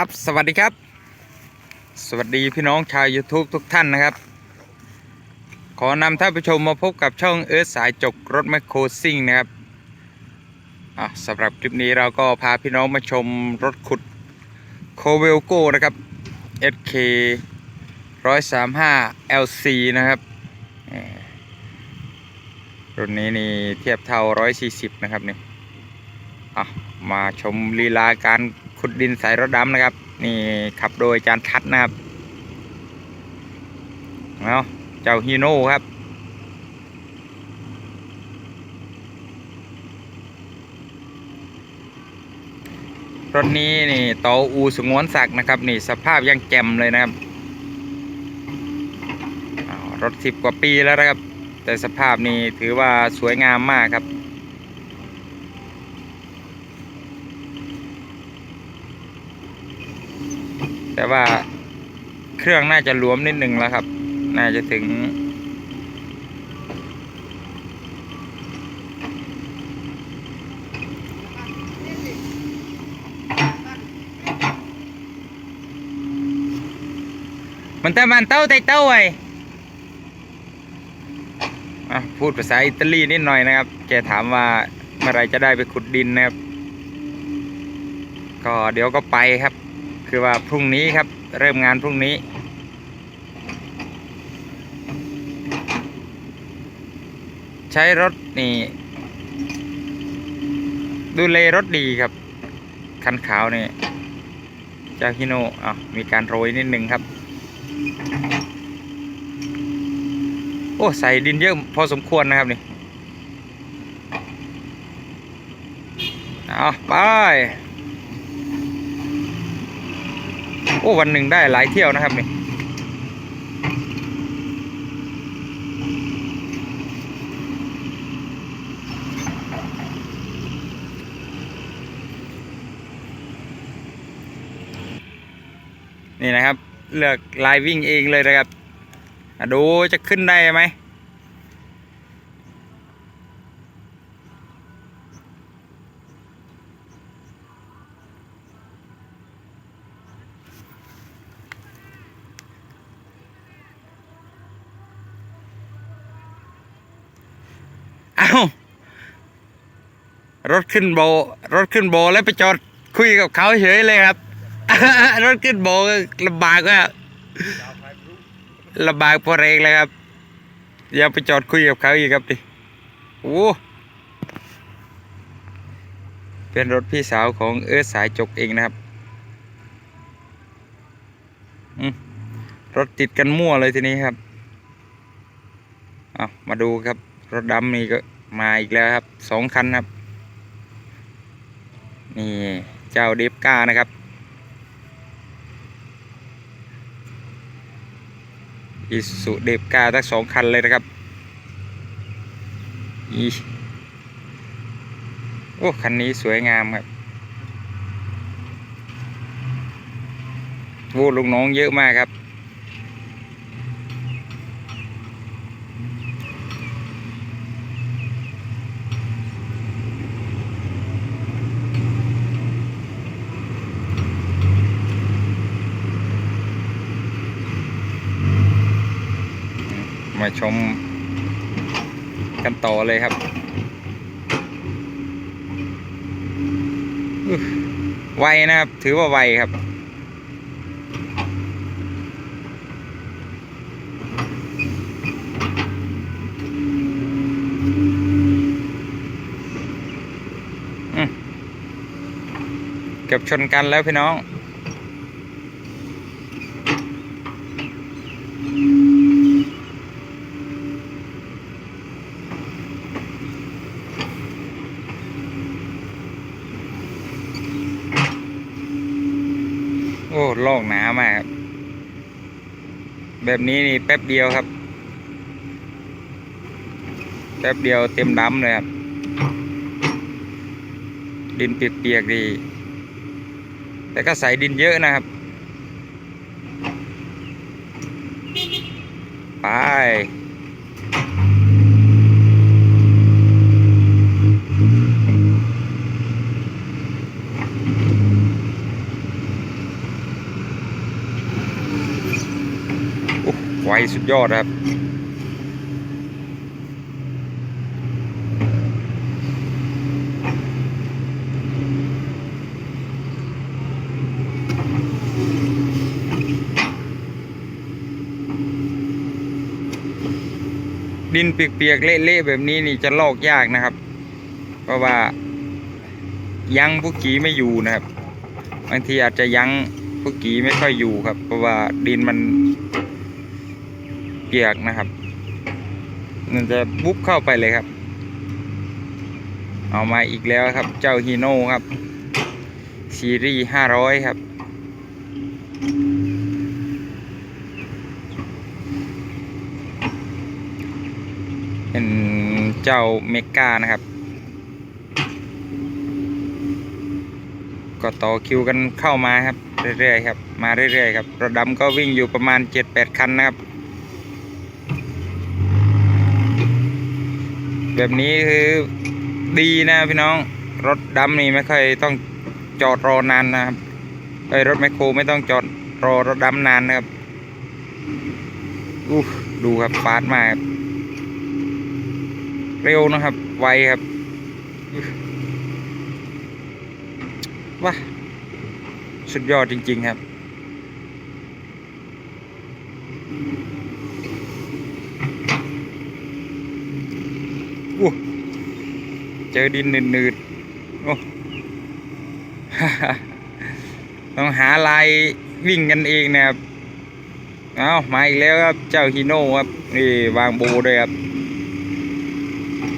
ครับ สวัสดีครับ สวัสดีพี่น้องชาว YouTube ทุกท่านนะครับ ขอนำท่านผู้ชมมาพบกับช่องเอิร์ธสายจกรถแมคโครซิ่งนะครับอะสำหรับคลิปนี้เราก็พาพี่น้องมาชมรถขุดโคเวลโก้นะครับ SK 135 LC นะครับรุ่นนี้นี่เทียบเท่า 140 นะครับนี่อะมาชมลีลาการ ขุดดินใส่รถดำนะครับ นี่ขับโดยจานทัดนะครับเอาเจ้าฮีโน่ครับ รถนี้นี่โตอูสงวนศักดิ์นะครับ นี่สภาพยังแจ่มเลยนะครับ รถสิบกว่าปีแล้วนะครับ แต่สภาพนี่ถือว่าสวยงามมากครับ แต่ว่าเครื่องน่าจะหลวมนิดหนึ่งแล้วครับ น่าจะถึง มันแต่มันเต้าไตเต้าไว้อะพูดภาษาอิตาลีนิดหน่อยนะครับ แกถามว่าเมื่อไรจะได้ไปขุดดินนะครับ ก็เดี๋ยวก็ไปครับ คือว่าพรุ่งนี้ครับ เริ่มงานพรุ่งนี้ ใช้รถนี่ ดูเลรถดีครับ คันขาวนี่เจ้าฮิโนอะมีการโรยนิดนึงครับ โอ้ ใส่ดินเยอะพอสมควรนะครับนี่ เอาไป โอ้วันหนึ่งได้หลายเที่ยวนะครับนี่นี่นะครับ เลือกลายวิ่งเองเลยนะครับดูจะขึ้นได้ไหม เอ้า รถขึ้นโบ รถขึ้นโบแล้วไปจอดคุยกับเขาเฉยเลยครับ รถขึ้นโบลำบากก็ลำบากพอเรงเลยครับอย่าไปจอดคุยกับเขาอีกครับดิโอ้เป็นรถพี่สาวของเอิร์สายจกเองนะครับรถติดกันมั่วเลยทีนี้ครับเอามาดูครับ รถดำนี่ก็มาอีกแล้วครับสองคันครับ นี่เจ้าเดฟก้านะครับ อิสุเดฟก้าทั้งสองคันเลยนะครับอีโอ้ คันนี้สวยงามครับโอ้ลูกน้องเยอะมากครับ มาชมกันต่อเลยครับอุ๊ยไวนะครับ ถือว่าไวครับ เกือบชนกันแล้วพี่น้อง อ้โลกหนามากครับ แบบนี้นี่แป๊บเดียวครับ แป๊บเดียวเต็มดำเลยครับ ดินเปียกๆดี แต่ก็ใส่ดินเยอะนะครับ ไป ไวสุดยอดครับดินเปียกๆเละๆแบบนี้นี่จะลอกยากนะครับ เพราะว่ายั้งผู้กีไม่อยู่นะครับบางทีอาจจะยั้งผู้กีไม่ค่อยอยู่ครับ เพราะว่าดินมัน เปียกนะครับมันจะบุ๊บเข้าไปเลยครับ เอามาอีกแล้วครับ เจ้าฮีโน่ครับ ซีรีส์ห้าร้อยครับ เป็นเจ้าเมกานะครับ ก็ต่อคิวกันเข้ามาครับ เรื่อยๆครับ มาเรื่อยๆครับ รถดำก็วิ่งอยู่ประมาณ 7-8 คันนะครับ แบบนี้คือดีนะพี่น้องรถดำนี่ไม่ค่อยต้องจอดรอนานนะครับไอ้รถแมคโครไม่ต้องจอดรอรถดำนานนะครับอู้ดูครับฟาดมากครับเร็วนะครับ ไวครับว้าสุดยอดจริง ๆ ครับ เจอดินหนืดๆโอ้ต้องหาลายวิ่งกันเองนะครับเอามาอีกแล้วครับ เจ้าฮิโน่ครับ นี่วางโบด้วยครับ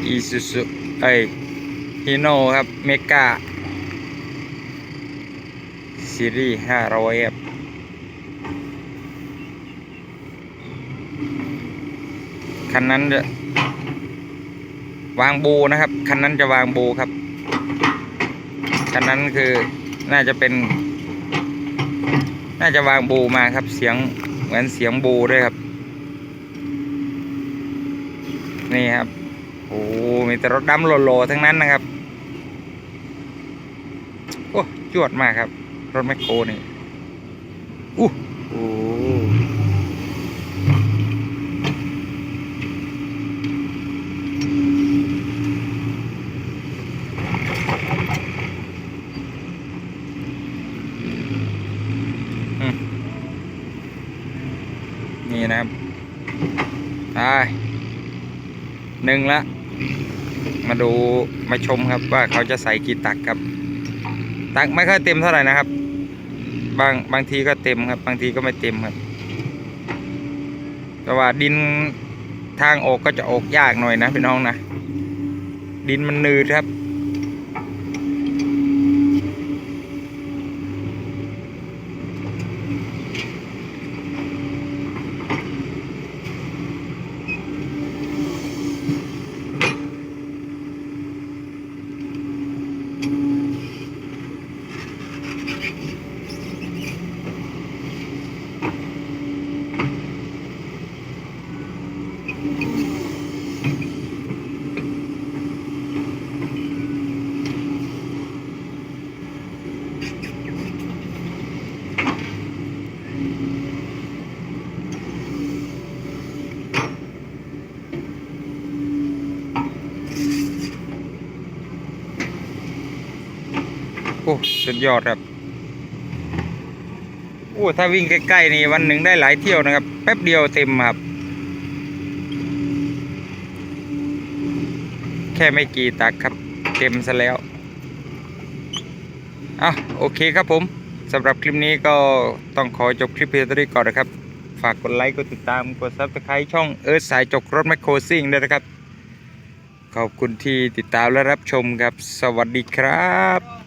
อีซูซูไอฮิโน่ครับ เมกาซีรีส์ห้าร้อยครับคันนั้นจะ วางโบนะครับคันนั้นจะวางโบครับคันนั้นคือน่าจะเป็น น่าจะวางโบมาครับ เสียงเหมือนเสียงโบด้วยครับ นี่ครับโอ้มีแต่รถดำโลๆทั้งนั้นนะครับโอ้จวดมากครับ รถแมคโครนี่อู้อ้อืมนี่นะครับตาย หนึ่งละ มาดูมาชมครับว่าเขาจะใส่กี่ตักครับ ตักไม่ค่อยเต็มเท่าไหร่นะครับ บางบางทีก็เต็มครับ บางทีก็ไม่เต็มครับ แต่ว่าดินทางออกก็จะออกยากหน่อยนะพี่น้องนะ ดินมันนืดครับ โอ้สุดยอดครับโอ้ถ้าวิ่งใกล้ๆนี่วันหนึ่งได้หลายเที่ยวนะครับ แป๊บเดียวเต็มครับ ค่ไม่กี่ตักครับเต็มซะแล้วอะโอเคครับผมสำหรับคลิปนี้ก็ต้องขอจบคลิปเพียงเท่านี้ก่อนนะครับ ฝากกดไลค์กดติดตามกดซับสไครต์ช่องเอิร์ธสายจกรถแมคโครซิ่งด้วยนะครับ ขอบคุณที่ติดตามและรับชมครับ สวัสดีครับ